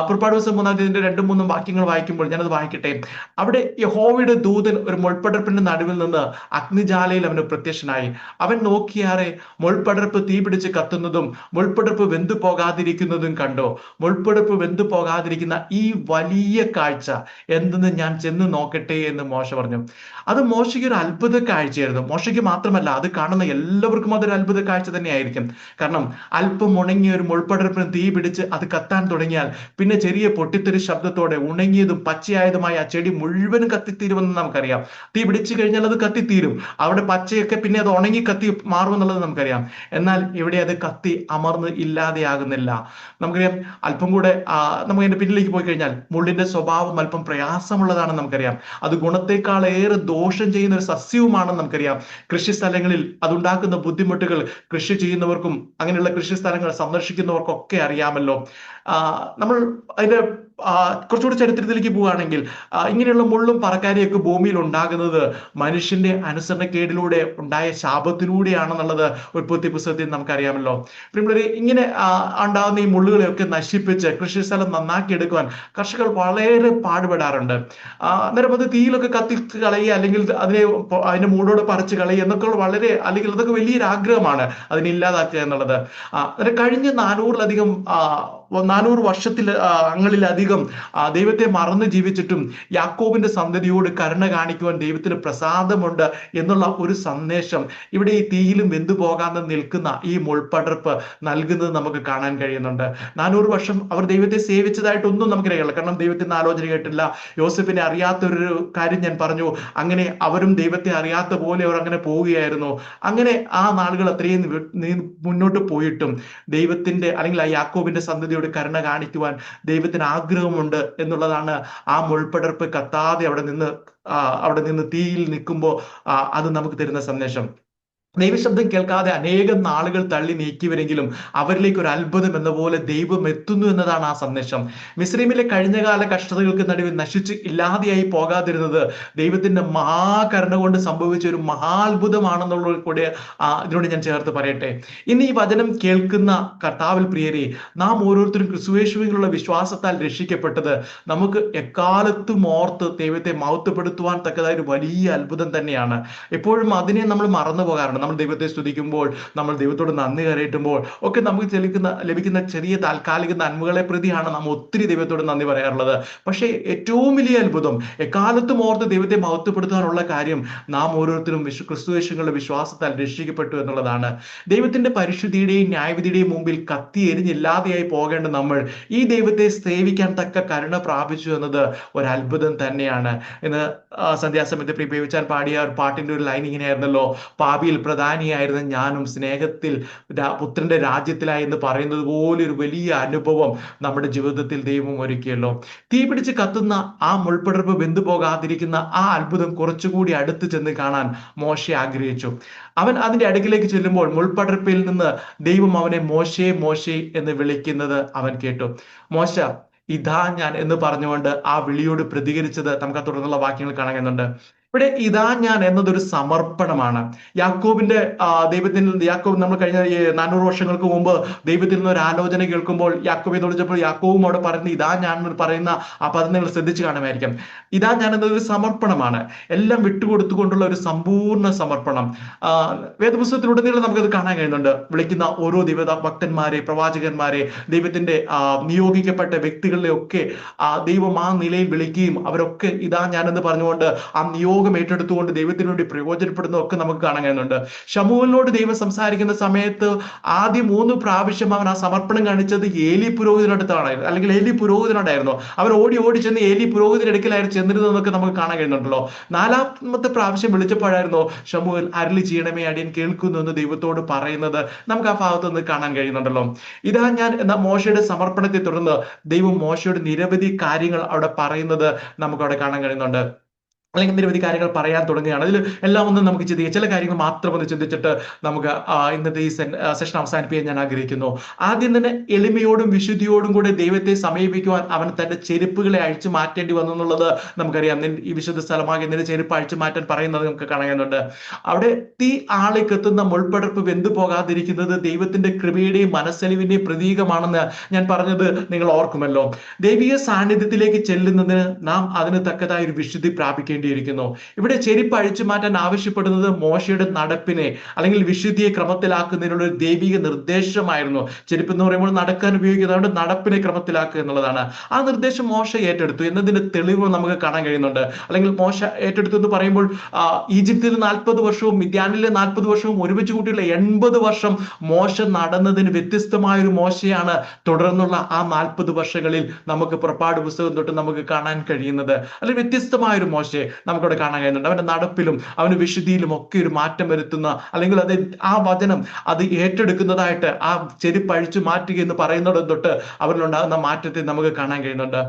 പുറപ്പാട് ദിവസം മൂന്നാം തീയതി രണ്ടും മൂന്നും വാക്യങ്ങൾ വായിക്കുമ്പോൾ ഞാനത് വായിക്കട്ടെ. അവിടെ യഹോവയുടെ ദൂതൻ ഒരു മുൾപ്പടർപ്പിന്റെ നടുവിൽ നിന്ന് അഗ്നിജാലയിൽ അവന് പ്രത്യക്ഷനായി. അവൻ നോക്കിയാറെ മുൾപ്പടർപ്പ് തീ പിടിച്ച് കത്തുന്നതും മുൾപ്പടർപ്പ് വെന്തു പോകാതിരിക്കുന്നതും കണ്ടോ. മുൾപ്പടർപ്പ് വെന്തു പോകാതിരിക്കുന്ന ഈ വലിയ കാഴ്ച എന്തെന്ന് ഞാൻ ചെന്ന് നോക്കട്ടെ എന്ന് മോശ പറഞ്ഞു. അത് മോശയ്ക്ക് ഒരു അത്ഭുത കാഴ്ചയായിരുന്നു മോശയ്ക്ക് മാത്രമല്ല അത് കാണുന്ന എല്ലാവർക്കും അതൊരു അത്ഭുത കാഴ്ച തന്നെയായിരിക്കും. കാരണം അല്പം ഉണങ്ങിയ ഒരു മുൾപ്പടർപ്പിന് തീ പിടിച്ച് അത് കത്താൻ തുടങ്ങിയാൽ പിന്നെ ചെറിയ പൊട്ടിത്തെറി ശബ്ദത്തോടെ ഉണങ്ങിയതും പച്ചയായതുമായ ആ ചെടി മുഴുവനും കത്തിത്തീരുമെന്ന് നമുക്കറിയാം. തീ പിടിച്ചു കഴിഞ്ഞാൽ അത് കത്തിത്തീരും. അവിടെ പച്ചയൊക്കെ പിന്നെ അത് ഉണങ്ങി കത്തി മാറുമെന്നുള്ളത് നമുക്കറിയാം. എന്നാൽ ഇവിടെ അത് കത്തി അമർന്ന് ഇല്ലാതെയാകുന്നില്ല. നമുക്കറിയാം അല്പം കൂടെ നമുക്ക് അതിന്റെ പിന്നിലേക്ക് പോയി കഴിഞ്ഞാൽ മുള്ളിന്റെ സ്വഭാവം അല്പം പ്രയാസമുള്ളതാണെന്ന് നമുക്കറിയാം. അത് ഗുണത്തെക്കാൾ ഏറെ ദോഷം ചെയ്യുന്ന ഒരു സസ്യവുമാണെന്ന് നമുക്കറിയാം. കൃഷി സ്ഥലങ്ങളിൽ അതുണ്ടാക്കുന്ന ബുദ്ധിമുട്ടുകൾ കൃഷി ചെയ്യുന്നവർക്കും അങ്ങനെയുള്ള കൃഷി സ്ഥലങ്ങൾ സന്ദർശിക്കുന്നവർക്കൊക്കെ അറിയാമല്ലോ. നമ്മൾ അതിന്റെ കുറച്ചുകൂടി ചരിത്രത്തിലേക്ക് പോവുകയാണെങ്കിൽ ഇങ്ങനെയുള്ള മുള്ളും പറക്കാരിയൊക്കെ ഭൂമിയിൽ ഉണ്ടാകുന്നത് മനുഷ്യന്റെ അനുസരണക്കേടിലൂടെ ഉണ്ടായ ശാപത്തിലൂടെയാണെന്നുള്ളത് ഉൽപ്പത്തി പുസ്തകത്തിൽ നമുക്കറിയാമല്ലോ. പിന്നെ ഇങ്ങനെ ഉണ്ടാകുന്ന ഈ മുള്ളുകളെയൊക്കെ നശിപ്പിച്ച് കൃഷി സ്ഥലം നന്നാക്കി എടുക്കുവാൻ കർഷകർ വളരെ പാടുപെടാറുണ്ട്. അന്നേരം അത് തീയിലൊക്കെ കത്തി കളയുക അല്ലെങ്കിൽ അതിനെ അതിന്റെ മൂടോട് പറിച്ച് കളയുക എന്നൊക്കെ വളരെ അല്ലെങ്കിൽ അതൊക്കെ വലിയൊരു ആഗ്രഹമാണ് അതിനെ ഇല്ലാതാക്കുക എന്നുള്ളത്. കഴിഞ്ഞ നാനൂറിലധികം നാനൂറ് വർഷത്തിൽ അങ്ങളിലധികം ദൈവത്തെ മറന്ന് ജീവിച്ചിട്ടും യാക്കോബിന്റെ സന്തതിയോട് കരുണ കാണിക്കുവാൻ ദൈവത്തിന് പ്രസാദമുണ്ട് എന്നുള്ള ഒരു സന്ദേശം ഇവിടെ ഈ തീയിലും വെന്തു പോകാതെ നിൽക്കുന്ന ഈ മുൾപ്പടർപ്പ് നൽകുന്നത് നമുക്ക് കാണാൻ കഴിയുന്നുണ്ട്. നാനൂറ് വർഷം അവർ ദൈവത്തെ സേവിച്ചതായിട്ടൊന്നും നമുക്ക് അറിയില്ല. കാരണം ദൈവത്തിന് ആലോചന കേട്ടില്ല യോസഫിനെ അറിയാത്തൊരു കാര്യം ഞാൻ പറഞ്ഞു. അങ്ങനെ അവരും ദൈവത്തെ അറിയാത്ത പോലെ അവർ അങ്ങനെ പോവുകയായിരുന്നു. അങ്ങനെ ആ നാളുകൾ അത്രയും മുന്നോട്ട് പോയിട്ടും ദൈവത്തിന്റെ അല്ലെങ്കിൽ ആ യാക്കോബിന്റെ സന്തതി ദൈവത്തോട് കരുണ കാണിക്കുവാൻ ദൈവത്തിന് ആഗ്രഹമുണ്ട് എന്നുള്ളതാണ് ആ മുൾപ്പടർപ്പ് കത്താതെ അവിടെ നിന്ന് അവിടെ നിന്ന് തീയിൽ നിൽക്കുമ്പോൾ അത് നമുക്ക് തരുന്ന സന്ദേശം. ദൈവശബ്ദം കേൾക്കാതെ അനേകം നാളുകൾ തള്ളി നീക്കിവരെങ്കിലും അവരിലേക്ക് ഒരു അത്ഭുതം എന്ന പോലെ ദൈവം എത്തുന്നു എന്നതാണ് ആ സന്ദേശം. മിശ്രീമിലെ കഴിഞ്ഞകാല കഷ്ടതകൾക്ക് നടുവിൽ നശിച്ച് ഇല്ലാതെയായി പോകാതിരുന്നത് ദൈവത്തിന്റെ മഹാകരുണ കൊണ്ട് സംഭവിച്ച ഒരു മഹാത്ഭുതമാണെന്നുള്ളത് കൂടെ ഇതിനോട് ഞാൻ ചേർത്ത് പറയട്ടെ. ഇന്ന് ഈ വചനം കേൾക്കുന്ന കർത്താവിൽ പ്രിയരെ നാം ഓരോരുത്തരും ക്രിസ്തുവേശുവിലുള്ള വിശ്വാസത്താൽ രക്ഷിക്കപ്പെട്ടത് നമുക്ക് എക്കാലത്തും ഓർത്ത് ദൈവത്തെ മൗത്തപ്പെടുത്തുവാൻ തക്കതായ ഒരു വലിയ അത്ഭുതം തന്നെയാണ്. എപ്പോഴും അതിനെ നമ്മൾ മറന്നു പോകാറുണ്ട് നമ്മൾ ദൈവത്തെ സ്തുതിക്കുമ്പോൾ നമ്മൾ ദൈവത്തോട് നന്ദി കരയറ്റുമ്പോൾ ഒക്കെ നമുക്ക് ലഭിക്കുന്ന ലഭിക്കുന്ന ചെറിയ താൽക്കാലിക നന്മകളെ പ്രതിയാണ് നാം ഒത്തിരി ദൈവത്തോട് നന്ദി പറയാറുള്ളത്. പക്ഷേ ഏറ്റവും വലിയ അത്ഭുതം എക്കാലത്തും ഓർത്ത് ദൈവത്തെ മഹത്വപ്പെടുത്താനുള്ള കാര്യം നാം ഓരോരുത്തരും വിശ്വ ക്രിസ്തുവേശങ്ങളുടെ വിശ്വാസത്താൽ രക്ഷിക്കപ്പെട്ടു എന്നുള്ളതാണ്. ദൈവത്തിന്റെ പരിശുദ്ധിയുടെയും ന്യായവിധിയുടെയും മുമ്പിൽ കത്തി എരിഞ്ഞില്ലാതെയായി പോകേണ്ട നമ്മൾ ഈ ദൈവത്തെ സേവിക്കാൻ തക്ക കരുണ പ്രാപിച്ചു എന്നത് ഒരു അത്ഭുതം തന്നെയാണ്. ഇന്ന് സന്ധ്യാസമയത്ത് പ്രിപേവിച്ചാൽ പാടിയ ഒരു പാട്ടിന്റെ ഒരു ലൈൻ ഇങ്ങനെയായിരുന്നല്ലോ. പാപിയിൽ പ്രധാനിയായിരുന്ന ഞാനും സ്നേഹത്തിൽ പുത്രന്റെ രാജ്യത്തിലായി എന്ന് പറയുന്നത് പോലെ ഒരു വലിയ അനുഭവം നമ്മുടെ ജീവിതത്തിൽ ദൈവം ഒരുക്കിയല്ലോ. തീ പിടിച്ച് കത്തുന്ന ആ മുൾപ്പടർപ്പ് ബന്ധു പോകാതിരിക്കുന്ന ആ അത്ഭുതം കുറച്ചുകൂടി അടുത്ത് ചെന്ന് കാണാൻ മോശ ആഗ്രഹിച്ചു. അവൻ അതിന്റെ അടുക്കിലേക്ക് ചെല്ലുമ്പോൾ മുൾപ്പടർപ്പിൽ നിന്ന് ദൈവം അവനെ മോശേ മോശേ എന്ന് വിളിക്കുന്നത് അവൻ കേട്ടു. മോശ ഇതാ ഞാൻ എന്ന് പറഞ്ഞുകൊണ്ട് ആ വിളിയോട് പ്രതികരിച്ചത് നമുക്ക് തുടർന്നുള്ള വാക്യങ്ങൾ കാണാൻ ഇവിടെ ഇതാ ഞാൻ എന്നതൊരു സമർപ്പണമാണ്. യാക്കോബിന്റെ ദൈവത്തിൽ യാക്കോബ് നമ്മൾ കഴിഞ്ഞ നാനൂറ് വർഷങ്ങൾക്ക് മുമ്പ് ദൈവത്തിൽ നിന്ന് ഒരു ആലോചന കേൾക്കുമ്പോൾ യാക്കോബിനെ വിളിച്ചപ്പോൾ യാക്കോബും അവിടെ പറയുന്നത് ഇതാ ഞാൻ പറയുന്ന ആ പദം നിങ്ങൾ ശ്രദ്ധിച്ചു കാണുമായിരിക്കും. ഇതാ ഞാൻ എന്നതൊരു സമർപ്പണമാണ്. എല്ലാം വിട്ടുകൊടുത്തുകൊണ്ടുള്ള ഒരു സമ്പൂർണ സമർപ്പണം. വേദപുസ്തകത്തിലുടനീളം നമുക്കത് കാണാൻ കഴിയുന്നുണ്ട്. വിളിക്കുന്ന ഓരോ ദൈവത ഭക്തന്മാരെ പ്രവാചകന്മാരെ ദൈവത്തിന്റെ നിയോഗിക്കപ്പെട്ട വ്യക്തികളെ ഒക്കെ ദൈവം ആ നിലയിൽ വിളിക്കുകയും അവരൊക്കെ ഇതാ ഞാനെന്ന് പറഞ്ഞുകൊണ്ട് ആ നിയോഗ നിയോഗം ഏറ്റെടുത്തുകൊണ്ട് ദൈവത്തിന് വേണ്ടി പ്രയോജനപ്പെടുന്ന ഒക്കെ നമുക്ക് കാണാൻ കഴിയുന്നുണ്ട്. ദൈവം സംസാരിക്കുന്ന സമയത്ത് ആദ്യം മൂന്ന് പ്രാവശ്യം അവൻ ആ സമർപ്പണം കാണിച്ചത് ഏലി പുരോഹിതനടുത്താണ്. അല്ലെങ്കിൽ ഏലി പുരോഹിതനോടായിരുന്നു. അവൻ ഓടി ഓടി ചെന്ന് ഏലി പുരോഹിതനടുക്കലായിരുന്നു ചെന്നിരുന്നതൊക്കെ നമുക്ക് കാണാൻ കഴിയുന്നുണ്ടല്ലോ. നാലാമത്തെ പ്രാവശ്യം വിളിച്ചപ്പോഴായിരുന്നു ഷമുവൽ അരളി ചെയ്യണമേ അടിയൻ കേൾക്കുന്നു എന്ന് ദൈവത്തോട് പറയുന്നത് നമുക്ക് ആ ഭാഗത്ത് നിന്ന് കാണാൻ കഴിയുന്നുണ്ടല്ലോ. ഇതാ ഞാൻ മോശയുടെ സമർപ്പണത്തെ തുടർന്ന് ദൈവം മോശയുടെ നിരവധി കാര്യങ്ങൾ അവിടെ പറയുന്നത് നമുക്ക് അവിടെ കാണാൻ കഴിയുന്നുണ്ട്. അല്ലെങ്കിൽ നിരവധി കാര്യങ്ങൾ പറയാൻ തുടങ്ങുകയാണ്. അതിൽ എല്ലാം ഒന്നും നമുക്ക് ചിന്തിക്കുക ചില കാര്യങ്ങൾ മാത്രം ഒന്ന് ചിന്തിച്ചിട്ട് നമുക്ക് ഇന്നത്തെ ഈ സെഷൻ അവസാനിപ്പിക്കാൻ ഞാൻ ആഗ്രഹിക്കുന്നു. ആദ്യം തന്നെ എളിമയോടും വിശുദ്ധിയോടും കൂടെ ദൈവത്തെ സമീപിക്കുവാൻ അവൻ തന്റെ ചെരുപ്പുകളെ അഴിച്ചു മാറ്റേണ്ടി വന്നു എന്നുള്ളത് നമുക്കറിയാം. ഈ വിശുദ്ധ സ്ഥലമാകെ നിന്റെ ചെരുപ്പ് അഴിച്ചു മാറ്റാൻ പറയുന്നത് നമുക്ക് കാണുന്നുണ്ട് അവിടെ തീ ആളിക്കെത്തുന്ന മുൾപ്പടർപ്പ് വെന്തു പോകാതിരിക്കുന്നത് ദൈവത്തിന്റെ കൃപയുടെയും മനസ്സലിവിന്റെയും പ്രതീകമാണെന്ന് ഞാൻ പറഞ്ഞത് നിങ്ങൾ ഓർക്കുമല്ലോ. ദൈവിക സാന്നിധ്യത്തിലേക്ക് ചെല്ലുന്നതിന് നാം അതിന് തക്കതായ ഒരു വിശുദ്ധി പ്രാപിക്കേണ്ടി വേണ്ടിയിരിക്കുന്നു. ഇവിടെ ചെരിപ്പ് അഴിച്ചു മാറ്റാൻ ആവശ്യപ്പെടുന്നത് മോശയുടെ നടപ്പിനെ അല്ലെങ്കിൽ വിശുദ്ധിയെ ക്രമത്തിലാക്കുന്നതിനുള്ള ഒരു ദൈവിക നിർദ്ദേശമായിരുന്നു. ചെരിപ്പ് എന്ന് പറയുമ്പോൾ നടക്കാൻ ഉപയോഗിക്കുന്നത് അതുകൊണ്ട് നടപ്പിനെ ക്രമത്തിലാക്കുക എന്നുള്ളതാണ്. ആ നിർദ്ദേശം മോശ ഏറ്റെടുത്തു എന്നതിന്റെ തെളിവ് നമുക്ക് കാണാൻ കഴിയുന്നുണ്ട്. അല്ലെങ്കിൽ മോശ ഏറ്റെടുത്തു എന്ന് പറയുമ്പോൾ ഈജിപ്തിൽ നാൽപ്പത് വർഷവും മിദ്യാനിലെ നാൽപ്പത് വർഷവും ഒരുമിച്ച് കൂട്ടിയുള്ള എൺപത് വർഷം മോശ നടന്നതിന് വ്യത്യസ്തമായ ഒരു മോശയാണ് തുടർന്നുള്ള ആ നാൽപ്പത് വർഷങ്ങളിൽ നമുക്ക് പുറപ്പാട് പുസ്തകം തൊട്ട് നമുക്ക് കാണാൻ കഴിയുന്നത്. അല്ലെങ്കിൽ വ്യത്യസ്തമായ ഒരു മോശയെ നമുക്കവിടെ കാണാൻ കഴിയുന്നുണ്ട്. അവന്റെ നടപ്പിലും അവന് വിശുദ്ധിയിലും ഒക്കെ ഒരു മാറ്റം വരുത്തുന്ന അല്ലെങ്കിൽ അത് ആ വചനം അത് ഏറ്റെടുക്കുന്നതായിട്ട് ആ ചെരുപ്പഴിച്ചു മാറ്റുക എന്ന് പറയുന്നിടം തൊട്ട് അവരിലുണ്ടാകുന്ന മാറ്റത്തെ നമുക്ക് കാണാൻ കഴിയുന്നുണ്ട്.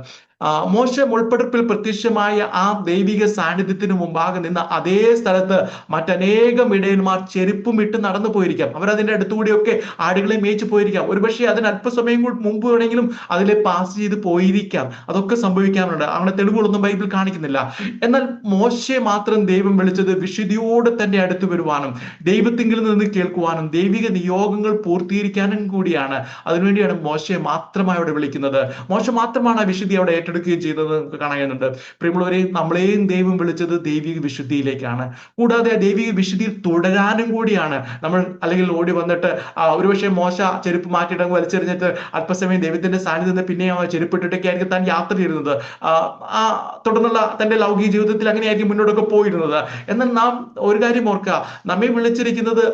മോശ മുൾപ്പെടുപ്പിൽ പ്രത്യക്ഷമായ ആ ദൈവിക സാന്നിധ്യത്തിന് മുമ്പാകെ നിന്ന് അതേ സ്ഥലത്ത് മറ്റനേകം ഇടയന്മാർ ചെരുപ്പും ഇട്ട് നടന്നു പോയിരിക്കാം. അവരതിന്റെ അടുത്തുകൂടിയൊക്കെ ആടുകളെ മേയിച്ചു പോയിരിക്കാം. ഒരുപക്ഷെ അതിന് അല്പസമയം കൂടി മുമ്പ് വേണമെങ്കിലും അതിലെ പാസ് ചെയ്ത് പോയിരിക്കാം. അതൊക്കെ സംഭവിക്കാറുണ്ട്. അങ്ങനെ തെളിവുകളൊന്നും ബൈബിൾ കാണിക്കുന്നില്ല. എന്നാൽ മോശയെ മാത്രം ദൈവം വിളിച്ചത് വിശുദ്ധിയോടെ തന്നെ അടുത്ത് വരുവാനും ദൈവത്തിങ്കിൽ നിന്ന് കേൾക്കുവാനും ദൈവിക നിയോഗങ്ങൾ പൂർത്തീകരിക്കാനും കൂടിയാണ്. അതിനുവേണ്ടിയാണ് മോശയെ മാത്രമായി അവിടെ വിളിക്കുന്നത്. മോശ മാത്രമാണ് ആ വിശുദ്ധി അവിടെ ഏറ്റെടുക്കുകയും ചെയ്തത് നമുക്ക് കാണാൻ കഴിയുന്നുണ്ട് പ്രിയമുള്ളവരെയും നമ്മളെയും ദൈവം വിളിച്ചത് ദൈവിക വിശുദ്ധിയിലേക്കാണ്. കൂടാതെ ദൈവിക വിശുദ്ധിയിൽ തുടരാനും കൂടിയാണ്. നമ്മൾ അല്ലെങ്കിൽ ഓടി വന്നിട്ട് ഒരുപക്ഷെ മോശ ചെരുപ്പ് മാറ്റിയിടങ്ങ് വലിച്ചെറിഞ്ഞിട്ട് അല്പസമയം ദൈവത്തിന്റെ സാന്നിധ്യത്തിൽ പിന്നെയും ആ ചെരുപ്പ് ഇട്ടിട്ടൊക്കെ ആയിരിക്കും താൻ യാത്ര ചെയ്യുന്നത് ആ, തുടർന്നുള്ള തന്റെ ലൗകിക ജീവിതത്തിൽ അങ്ങനെയായിരിക്കും മുന്നോട്ടൊക്കെ പോയിരുന്നത്. എന്നാൽ നാം ഒരു കാര്യം ഓർക്കുക. നമ്മെ വിളിച്ചിരിക്കുന്നത്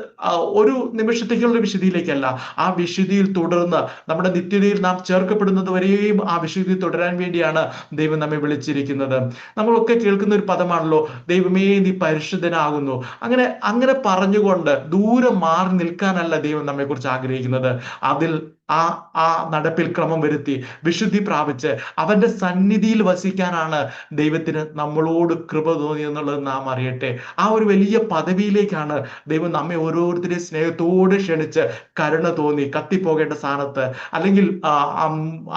ഒരു നിമിഷത്തേക്കുള്ള വിശുദ്ധിയിലേക്കല്ല. ആ വിശുദ്ധിയിൽ തുടർന്ന് നമ്മുടെ നിത്യതയിൽ നാം ചേർക്കപ്പെടുന്നത് വരെയും ആ വിശുദ്ധി തുടരാൻ വേണ്ടിയാണ് ദൈവം നമ്മെ വിളിച്ചിരിക്കുന്നത്. നമ്മളൊക്കെ കേൾക്കുന്ന ഒരു പദമാണല്ലോ ദൈവമേ നീ പരിശുദ്ധനാകുന്നു. അങ്ങനെ അങ്ങനെ പറഞ്ഞുകൊണ്ട് ദൂരെ മാറി നിൽക്കാനല്ല ദൈവം നമ്മെ കുറിച്ച് ആഗ്രഹിക്കുന്നത്. അതിൽ ആ ആ നടപ്പിൽ ക്രമം വരുത്തി വിശുദ്ധി പ്രാപിച്ച് അവന്റെ സന്നിധിയിൽ വസിക്കാനാണ് ദൈവത്തിന് നമ്മളോട് കൃപ തോന്നി എന്നുള്ളത് നാം അറിയട്ടെ. ആ ഒരു വലിയ പദവിയിലേക്കാണ് ദൈവം നമ്മെ ഓരോരുത്തരെ സ്നേഹത്തോട് ക്ഷണിച്ച് കരുണ തോന്നി കത്തിപ്പോകേണ്ട സ്ഥാനത്ത്. അല്ലെങ്കിൽ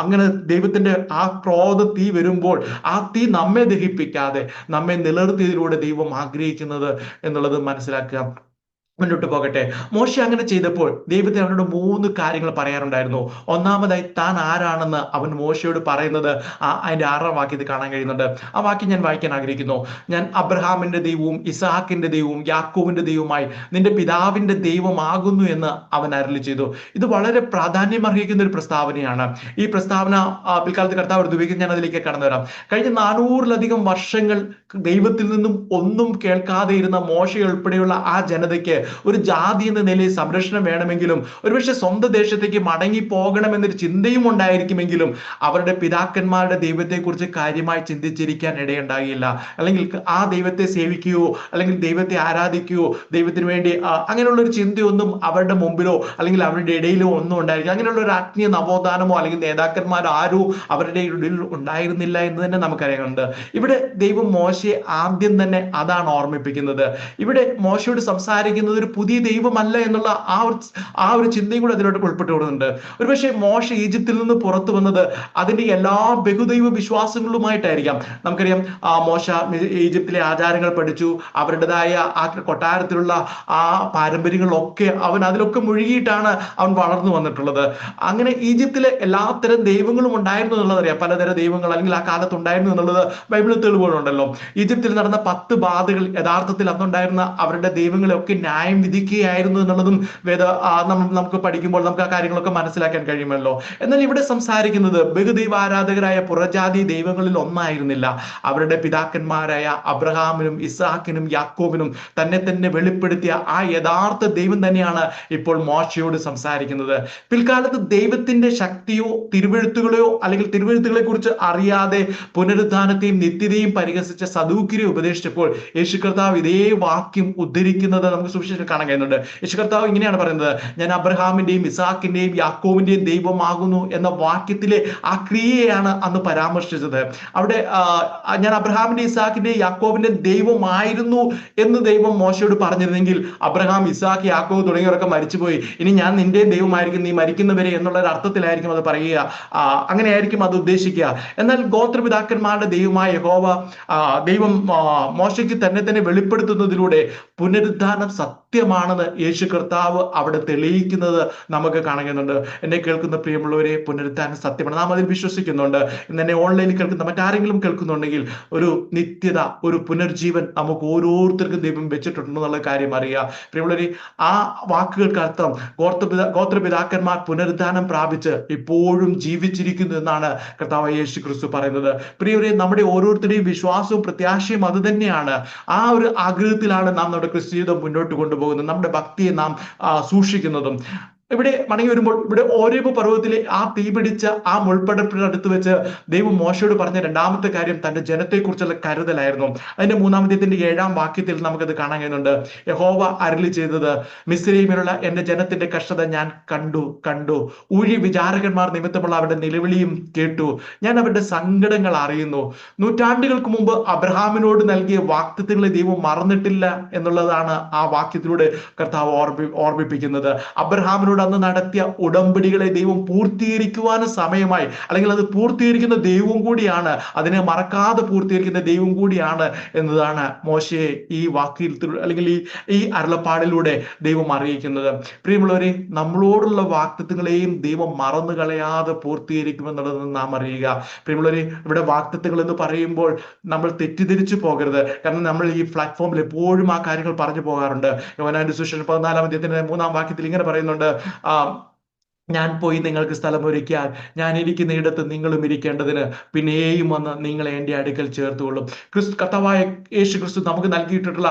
അങ്ങനെ ദൈവത്തിന്റെ ആ ക്രോധ തീ വരുമ്പോൾ ആ തീ നമ്മെ ദഹിപ്പിക്കാതെ നമ്മെ നിലനിർത്തിയതിലൂടെ ദൈവം ആഗ്രഹിക്കുന്നത് എന്നുള്ളത് മനസ്സിലാക്കുക. മുന്നോട്ട് പോകട്ടെ. മോശ അങ്ങനെ ചെയ്തപ്പോൾ ദൈവത്തിന് അവനോട് മൂന്ന് കാര്യങ്ങൾ പറയാറുണ്ടായിരുന്നു. ഒന്നാമതായി താൻ ആരാണെന്ന് അവൻ മോശയോട് പറയുന്നത് ആ അതിന്റെ ആറാം വാക്യത്തിൽ കാണാൻ കഴിയുന്നുണ്ട്. ആ വാക്യം ഞാൻ വായിക്കാൻ ആഗ്രഹിക്കുന്നു. ഞാൻ അബ്രഹാമിന്റെ ദൈവവും ഇസഹാക്കിന്റെ ദൈവവും യാക്കോവിന്റെ ദൈവവുമായി നിന്റെ പിതാവിന്റെ ദൈവമാകുന്നു എന്ന് അവൻ അരളി ചെയ്തു. ഇത് വളരെ പ്രാധാന്യം അർഹിക്കുന്ന ഒരു പ്രസ്താവനയാണ്. ഈ പ്രസ്താവന പിൽക്കാലത്ത് കർത്താവ് എടുത്ത് ഉപയോഗിക്കും ഞാൻ അതിലേക്ക് കടന്നു വരാം. കഴിഞ്ഞ നാനൂറിലധികം വർഷങ്ങൾ ദൈവത്തിൽ നിന്നും ഒന്നും കേൾക്കാതെ ഇരുന്ന മോശ ഉൾപ്പെടെയുള്ള ആ ജനതയ്ക്ക് ഒരു ജാതി എന്ന നിലയിൽ സംരക്ഷണം വേണമെങ്കിലും ഒരുപക്ഷെ സ്വന്തം ദേശത്തേക്ക് മടങ്ങി പോകണമെന്നൊരു ചിന്തയും ഉണ്ടായിരിക്കുമെങ്കിലും അവരുടെ പിതാക്കന്മാരുടെ ദൈവത്തെക്കുറിച്ച് കാര്യമായി ചിന്തിച്ചിരിക്കാൻ ഇടയുണ്ടാകില്ല. അല്ലെങ്കിൽ ആ ദൈവത്തെ സേവിക്കുകയോ അല്ലെങ്കിൽ ദൈവത്തെ ആരാധിക്കുകയോ ദൈവത്തിന് വേണ്ടി അങ്ങനെയുള്ള ഒരു ചിന്തയൊന്നും അവരുടെ മുമ്പിലോ അല്ലെങ്കിൽ അവരുടെ ഇടയിലോ ഒന്നും ഉണ്ടായിരിക്കും അങ്ങനെയുള്ള ഒരു ആത്മീയ നവോത്ഥാനമോ അല്ലെങ്കിൽ നേതാക്കന്മാരോ ആരോ അവരുടെ ഇടയിൽ ഉണ്ടായിരുന്നില്ല എന്ന് തന്നെ നമുക്കറിയാനുണ്ട്. ഇവിടെ ദൈവം മോശയെ ആദ്യം തന്നെ അതാണ് ഓർമ്മിപ്പിക്കുന്നത്. ഇവിടെ മോശയോട് സംസാരിക്കുന്നത് ഒരു പുതിയ ദൈവമല്ല എന്നുള്ള ആ ഒരു ആ ഒരു ചിന്തയും കൂടെ അതിലോട്ട് ഉൾപ്പെട്ടുകൊടുന്നുണ്ട് ഒരുപക്ഷെ മോശ ഈജിപ്തിൽ നിന്ന് പുറത്തു വന്നത് അതിന്റെ എല്ലാ ബഹുദൈവ വിശ്വാസങ്ങളുമായിട്ടായിരിക്കാം. നമുക്കറിയാം ആ മോശ ഈജിപ്തിലെ ആചാരങ്ങൾ പഠിച്ചു. അവരുടേതായ ആ കൊട്ടാരത്തിലുള്ള ആ പാരമ്പര്യങ്ങളൊക്കെ അവൻ അതിലൊക്കെ മുഴുകിയിട്ടാണ് അവൻ വളർന്നു വന്നിട്ടുള്ളത്. അങ്ങനെ ഈജിപ്തിലെ എല്ലാത്തരം ദൈവങ്ങളും ഉണ്ടായിരുന്നു എന്നുള്ളത് അറിയാം. പലതരം ദൈവങ്ങൾ അല്ലെങ്കിൽ ആ കാലത്ത് ഉണ്ടായിരുന്നു എന്നുള്ളത് ബൈബിളിൽ തെളിവുകളുണ്ടല്ലോ. ഈജിപ്തിൽ നടന്ന പത്ത് ബാധകൾ യഥാർത്ഥത്തിൽ അന്നുണ്ടായിരുന്ന അവരുടെ ദൈവങ്ങളെ ഒക്കെ ന്യായം വിധിക്കുകയായിരുന്നു എന്നുള്ളതും വേദ നമുക്ക് പഠിക്കുമ്പോൾ നമുക്ക് ആ കാര്യങ്ങളൊക്കെ മനസ്സിലാക്കാൻ കഴിയുമല്ലോ. എന്നാൽ ഇവിടെ സംസാരിക്കുന്നത് ബഹുദൈവ ആരാധകരായ പുറജാതി ദൈവങ്ങളിൽ ഒന്നായിരുന്നില്ല. അവരുടെ പിതാക്കന്മാരായ അബ്രഹാമിനും ഇസാക്കിനും യാക്കോബിനും തന്നെ തന്നെ വെളിപ്പെടുത്തിയ ആ യഥാർത്ഥ ദൈവം തന്നെയാണ് ഇപ്പോൾ മോശയോട് സംസാരിക്കുന്നത്. പിൽക്കാലത്ത് ദൈവത്തിന്റെ ശക്തിയോ തിരുവെഴുത്തുകളെയോ അല്ലെങ്കിൽ തിരുവെഴുത്തുകളെ കുറിച്ച് അറിയാതെ പുനരുദ്ധാനത്തെയും നിത്യതയും പരിഹസിച്ച സദൂക്കിരെ ഉപദേശിച്ചപ്പോൾ യേശു കർത്താവ് ഇതേ വാക്യം ഉദ്ധരിക്കുന്നത് നമുക്ക് സുവിശേഷം കാണാൻ കഴിയുന്നുണ്ട്. യേശു കർത്താവ് ഇങ്ങനെയാണ് പറയുന്നത്. ഞാൻ അബ്രഹാമിന്റെയും ഇസാക്കിന്റെയും യാക്കോവിന്റെയും ദൈവമാകുന്നു എന്ന വാക്യത്തിലെ ആ ക്രിയയാണ് അന്ന് പരാമർശിച്ചത്. അവിടെ ഞാൻ അബ്രഹാമിന്റെ ഇസാക്കിന്റെ യാക്കോവിന്റെ ദൈവമായിരുന്നു എന്ന് ദൈവം മോശയോട് പറഞ്ഞിരുന്നെങ്കിൽ അബ്രഹാം ഇസാക്ക് യാക്കോവ് തുടങ്ങിയവരൊക്കെ മരിച്ചുപോയി. ഇനി ഞാൻ നിന്റെ ദൈവമായിരിക്കും നീ മരിക്കുന്നവരെ എന്നുള്ള ഒരു അർത്ഥത്തിലായിരിക്കും അത് പറയുക. അങ്ങനെ അങ്ങനെയായിരിക്കും അത് ഉദ്ദേശിക്കുക. എന്നാൽ ഗോത്രപിതാക്കന്മാരുടെ ദൈവമായ യഹോവ ദൈവം മോശയ്ക്ക് തന്നെ തന്നെ വെളിപ്പെടുത്തുന്നതിലൂടെ പുനരുദ്ധാനം സത്യം സത്യമാണെന്ന് യേശു കർത്താവ് അവിടെ തെളിയിക്കുന്നത് നമുക്ക് കാണുന്നുണ്ട് എന്നെ കേൾക്കുന്ന പ്രിയമുള്ളവരെ പുനരുത്താൻ സത്യമാണ്. നാം അതിൽ വിശ്വസിക്കുന്നുണ്ട്. ഇന്ന് എന്നെ ഓൺലൈനിൽ കേൾക്കുന്ന മറ്റാരെങ്കിലും കേൾക്കുന്നുണ്ടെങ്കിൽ ഒരു നിത്യത ഒരു പുനർജീവൻ നമുക്ക് ഓരോരുത്തർക്കും ദൈവം വെച്ചിട്ടുണ്ടെന്നുള്ള കാര്യം അറിയുക പ്രിയമുള്ളവരെ ആ വാക്കുകൾക്ക് അർത്ഥം ഗോത്രപിത ഗോത്രപിതാക്കന്മാർ പുനരുദ്ധാനം പ്രാപിച്ച് ഇപ്പോഴും ജീവിച്ചിരിക്കുന്നു എന്നാണ് കർത്താവ് യേശു ക്രിസ്തു പറയുന്നത്. പ്രിയവരെ നമ്മുടെ ഓരോരുത്തരുടെയും വിശ്വാസവും പ്രത്യാശയും അത് തന്നെയാണ്. ആ ഒരു ആഗ്രഹത്തിലാണ് നാം നമ്മുടെ ക്രിസ്തു ജീവിതം മുന്നോട്ട് കൊണ്ടുപോകുന്നത് നമ്മുടെ ഭക്തിയെ നാം സൂക്ഷിക്കുന്നതും. ഇവിടെ മടങ്ങി വരുമ്പോൾ ഇവിടെ ഓരോ പർവതത്തിലെ ആ തീ പിടിച്ച ആ മുൾപ്പടപ്പിന് അടുത്ത് വെച്ച് ദൈവം മോശയോട് പറഞ്ഞ രണ്ടാമത്തെ കാര്യം തന്റെ ജനത്തെക്കുറിച്ചുള്ള കരുതലായിരുന്നു. അതിന്റെ മൂന്നാമത്തെ ഏഴാം വാക്യത്തിൽ നമുക്കത് കാണാൻ കഴിയുന്നുണ്ട്. യഹോവ അരളി ചെയ്തത് മിസ്രൈമിലുള്ള എന്റെ ജനത്തിന്റെ കഷ്ടത ഞാൻ കണ്ടു കണ്ടു. ഊഴി വിചാരകന്മാർ നിമിത്തമുള്ള അവരുടെ നിലവിളിയും കേട്ടു. ഞാൻ അവരുടെ സങ്കടങ്ങൾ അറിയുന്നു. നൂറ്റാണ്ടുകൾക്ക് മുമ്പ് അബ്രഹാമിനോട് നൽകിയ വാക്തത്വങ്ങളെ ദൈവം മറന്നിട്ടില്ല എന്നുള്ളതാണ് ആ വാക്യത്തിലൂടെ കർത്താവ് ഓർമ്മി ഓർമ്മിപ്പിക്കുന്നത്. അബ്രഹാമിനോട് ദൈവത്തോട് അന്ന് നടത്തിയ ഉടമ്പടികളെ ദൈവം പൂർത്തീകരിക്കുവാനും സമയമായി. അല്ലെങ്കിൽ അത് പൂർത്തീകരിക്കുന്ന ദൈവം കൂടിയാണ്. അതിനെ മറക്കാതെ പൂർത്തീകരിക്കുന്ന ദൈവം കൂടിയാണ് എന്നതാണ് മോശയെ ഈ വാക്കിൽ അല്ലെങ്കിൽ ഈ ഈ അരുളപ്പാടിലൂടെ ദൈവം അറിയിക്കുന്നത്. പ്രിയമുള്ളവരെ നമ്മളോടുള്ള വാക്തത്വങ്ങളെയും ദൈവം മറന്നു കളയാതെ പൂർത്തീകരിക്കുമെന്നുള്ളത് നാം അറിയുക. പ്രിയമുള്ളവരെ ഇവിടെ വാക്തത്വങ്ങൾ എന്ന് പറയുമ്പോൾ നമ്മൾ തെറ്റിദ്ധരിച്ചു പോകരുത്. കാരണം നമ്മൾ ഈ പ്ലാറ്റ്ഫോമിൽ എപ്പോഴും ആ കാര്യങ്ങൾ പറഞ്ഞു പോകാറുണ്ട്. യോനാന്റെ സുഷൻ പതിനാലാം അധ്യയത്തിന്റെ മൂന്നാം വാക്യത്തിൽ ഇങ്ങനെ പറയുന്നുണ്ട്. ഞാൻ പോയി നിങ്ങൾക്ക് സ്ഥലം ഒരുക്കിയാൽ ഞാൻ ഇരിക്കുന്ന ഇടത്ത് നിങ്ങളും ഇരിക്കേണ്ടതിന് പിന്നെയും വന്ന് നിങ്ങളെ എന്റെ അടുക്കൽ ചേർത്തുകൊള്ളും. ക്രിസ്തു കർത്താവായ യേശു ക്രിസ്തു നമുക്ക് നൽകിയിട്ടുള്ള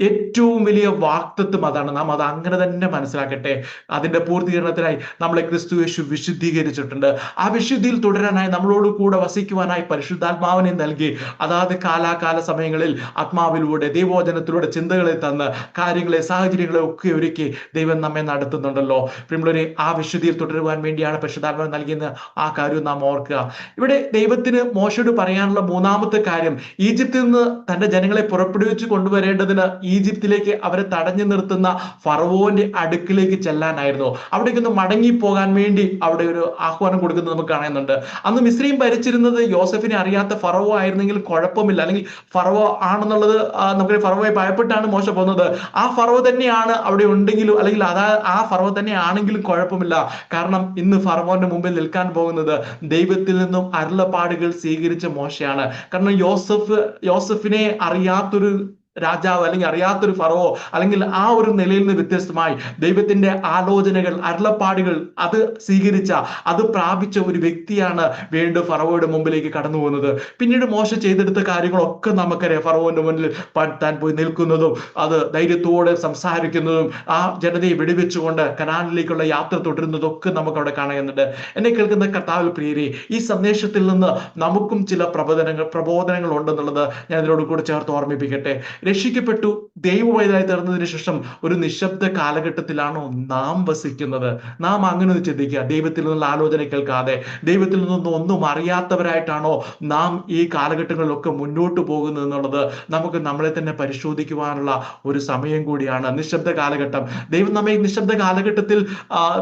ഏറ്റവും വലിയ വാക്തത്വം അതാണ്. നാം അത് അങ്ങനെ തന്നെ മനസ്സിലാക്കട്ടെ. അതിന്റെ പൂർത്തീകരണത്തിനായി നമ്മളെ ക്രിസ്തു യേശു വിശുദ്ധീകരിച്ചിട്ടുണ്ട്. ആ വിശുദ്ധിയിൽ തുടരാനായി നമ്മളോട് കൂടെ വസിക്കുവാനായി പരിശുദ്ധാത്മാവിനെ നൽകി അതാത് കാലാകാല സമയങ്ങളിൽ ആത്മാവിലൂടെ ദൈവോചനത്തിലൂടെ ചിന്തകളെ തന്ന് കാര്യങ്ങളെ സാഹചര്യങ്ങളെ ഒക്കെ ഒരുക്കി ദൈവം നമ്മെ നടത്തുന്നുണ്ടല്ലോ. പിള്ളേരെ ആ വിശുദ്ധിയിൽ തുടരുവാൻ വേണ്ടിയാണ് പരിശുദ്ധാത്മാവ് നൽകിയെന്ന് ആ കാര്യം നാം ഓർക്കുക. ഇവിടെ ദൈവത്തിന് മോശയോട് പറയാനുള്ള മൂന്നാമത്തെ കാര്യം ഈജിപ്തിൽ നിന്ന് തന്റെ ജനങ്ങളെ പുറപ്പെടുവിച്ച് കൊണ്ടുവരേണ്ടതിന് ഈജിപ്തിലേക്ക് അവരെ തടഞ്ഞു നിർത്തുന്ന ഫറവോന്റെ അടുക്കിലേക്ക് ചെല്ലാനായിരുന്നു. അവിടേക്കൊന്ന് മടങ്ങി പോകാൻ വേണ്ടി അവിടെ ഒരു ആഹ്വാനം കൊടുക്കുന്നത് നമുക്ക് കാണുന്നുണ്ട്. അന്ന് മിശ്രയും ഭരിച്ചിരുന്നത് യോസഫിനെ അറിയാത്ത ഫറവോ ആയിരുന്നെങ്കിൽ കുഴപ്പമില്ല. അല്ലെങ്കിൽ ഫറവോ ആണെന്നുള്ളത് നമുക്ക് ഫറവോയെ ഭയപ്പെട്ടാണ് മോശം പോകുന്നത്. ആ ഫറവോ തന്നെയാണ് അവിടെ ഉണ്ടെങ്കിലും അല്ലെങ്കിൽ അതാ ആ ഫറവോ തന്നെ ആണെങ്കിലും കുഴപ്പമില്ല. കാരണം ഇന്ന് ഫറവോന്റെ മുമ്പിൽ നിൽക്കാൻ പോകുന്നത് ദൈവത്തിൽ നിന്നും അരുളപ്പാടുകൾ സ്വീകരിച്ച മോശയാണ്. കാരണം യോസഫ് യോസഫിനെ അറിയാത്തൊരു രാജാവ് അല്ലെങ്കിൽ അറിയാത്തൊരു ഫറവോ അല്ലെങ്കിൽ ആ ഒരു നിലയിൽ നിന്ന് വ്യത്യസ്തമായി ദൈവത്തിന്റെ ആലോചനകൾ അരുളപ്പാടുകൾ അത് സ്വീകരിച്ച അത് പ്രാപിച്ച ഒരു വ്യക്തിയാണ് വീണ്ടും ഫറവോയുടെ മുമ്പിലേക്ക് കടന്നു പോകുന്നത്. പിന്നീട് മോശ ചെയ്തെടുത്ത കാര്യങ്ങളൊക്കെ നമുക്കറിയാം. ഫറവോന്റെ മുന്നിൽ താൻ പോയി നിൽക്കുന്നതും അത് ധൈര്യത്തോടെ സംസാരിക്കുന്നതും ആ ജനതയെ വെടിവെച്ചുകൊണ്ട് കനാലിലേക്കുള്ള യാത്ര തുടരുന്നതും ഒക്കെ നമുക്ക് അവിടെ കാണുന്നുണ്ട് എന്നെ കേൾക്കുന്ന കർത്താവിൽ പ്രിയരെ ഈ സന്ദേശത്തിൽ നിന്ന് നമുക്കും ചില പ്രബോധനങ്ങൾ പ്രബോധനങ്ങൾ ഉണ്ടെന്നുള്ളത് ഞാൻ ഇതിനോട് കൂടി ചേർത്ത് ഓർമ്മിപ്പിക്കട്ടെ. രക്ഷിക്കപ്പെട്ടു. ദൈവവൈതായി തീർന്നതിന് ശേഷം ഒരു നിശബ്ദ കാലഘട്ടത്തിലാണോ നാം വസിക്കുന്നത്. നാം അങ്ങനെ ഒന്ന് ചിന്തിക്കുക. ദൈവത്തിൽ നിന്നുള്ള ആലോചന കേൾക്കാതെ ദൈവത്തിൽ നിന്നൊന്നും ഒന്നും അറിയാത്തവരായിട്ടാണോ നാം ഈ കാലഘട്ടങ്ങളിലൊക്കെ മുന്നോട്ട് പോകുന്നത് എന്നുള്ളത് നമുക്ക് നമ്മളെ തന്നെ പരിശോധിക്കുവാനുള്ള ഒരു സമയം കൂടിയാണ്. നിശബ്ദ കാലഘട്ടം. ദൈവം നമ്മെ നിശബ്ദ കാലഘട്ടത്തിൽ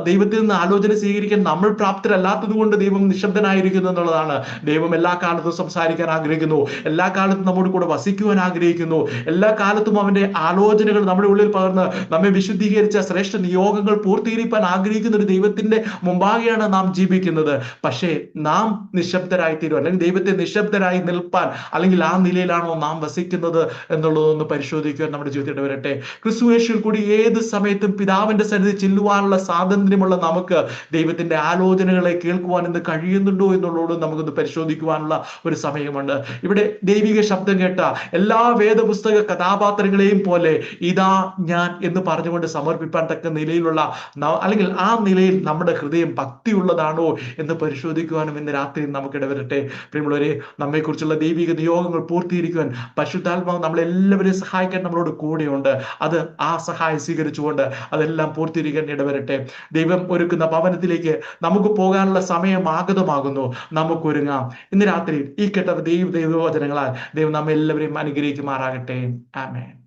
ദൈവത്തിൽ നിന്ന് ആലോചന സ്വീകരിക്കാൻ നമ്മൾ പ്രാപ്തരല്ലാത്തത് കൊണ്ട് ദൈവം നിശബ്ദനായിരിക്കുന്നു എന്നുള്ളതാണ്. ദൈവം എല്ലാ കാലത്തും സംസാരിക്കാൻ ആഗ്രഹിക്കുന്നു. എല്ലാ കാലത്തും നമ്മോട് കൂടെ വസിക്കുവാൻ ആഗ്രഹിക്കുന്നു. എല്ലാ കാലത്തും അവന്റെ ആലോചനകൾ നമ്മുടെ ഉള്ളിൽ പകർന്ന് നമ്മെ വിശുദ്ധീകരിച്ച ശ്രേഷ്ഠ നിയോഗങ്ങൾ പൂർത്തീകരിക്കാൻ ആഗ്രഹിക്കുന്ന ഒരു ദൈവത്തിന്റെ മുമ്പാകെയാണ് നാം ജീവിക്കുന്നത്. പക്ഷേ നാം നിശബ്ദരായി തീരും അല്ലെങ്കിൽ ദൈവത്തെ നിശബ്ദരായി നിൽപ്പാൻ അല്ലെങ്കിൽ ആ നിലയിലാണോ നാം വസിക്കുന്നത് എന്നുള്ളതൊന്ന് പരിശോധിക്കുവാൻ നമ്മുടെ ജീവിതത്തിൽ വരട്ടെ. ക്രിസ്തുവേഷിൽ കൂടി ഏത് സമയത്തും പിതാവിന്റെ സന്നിധി ചെല്ലുവാനുള്ള സ്വാതന്ത്ര്യമുള്ള നമുക്ക് ദൈവത്തിന്റെ ആലോചനകളെ കേൾക്കുവാൻ ഇന്ന് കഴിയുന്നുണ്ടോ എന്നുള്ളത് നമുക്കൊന്ന് പരിശോധിക്കുവാനുള്ള ഒരു സമയമുണ്ട്. ഇവിടെ ദൈവിക ശബ്ദം കേട്ട എല്ലാ വേദപുസ്തക കഥാപാത്രങ്ങളെയും പോലെ ഇതാ ഞാൻ എന്ന് പറഞ്ഞുകൊണ്ട് സമർപ്പിക്കാൻ തക്ക നിലയിലുള്ള അല്ലെങ്കിൽ ആ നിലയിൽ നമ്മുടെ ഹൃദയം ഭക്തിയുള്ളതാണോ എന്ന് പരിശോധിക്കുവാനും ഇന്ന് രാത്രി നമുക്ക് ഇടവരട്ടെ. പ്രിയമുള്ളവരെ നമ്മെക്കുറിച്ചുള്ള ദൈവിക നിയോഗങ്ങൾ പൂർത്തീകരിക്കുവാൻ പരിശുദ്ധാത്മാവ് നമ്മളെല്ലാവരെയും സഹായിക്കാൻ നമ്മളോട് കൂടെയുണ്ട്. അത് ആ സഹായം സ്വീകരിച്ചുകൊണ്ട് അതെല്ലാം പൂർത്തീകരിക്കാൻ ഇടവരട്ടെ. ദൈവം ഒരുക്കുന്ന ഭവനത്തിലേക്ക് നമുക്ക് പോകാനുള്ള സമയം ആഗതമാകുന്നു. നമുക്കൊരുങ്ങാം. ഇന്ന് രാത്രി ഈ കേട്ട ദൈവ ദൈവവചനങ്ങളാൽ ദൈവം നമ്മെല്ലാവരെയും അനുഗ്രഹിക്കുമാറാകട്ടെ. with Amen.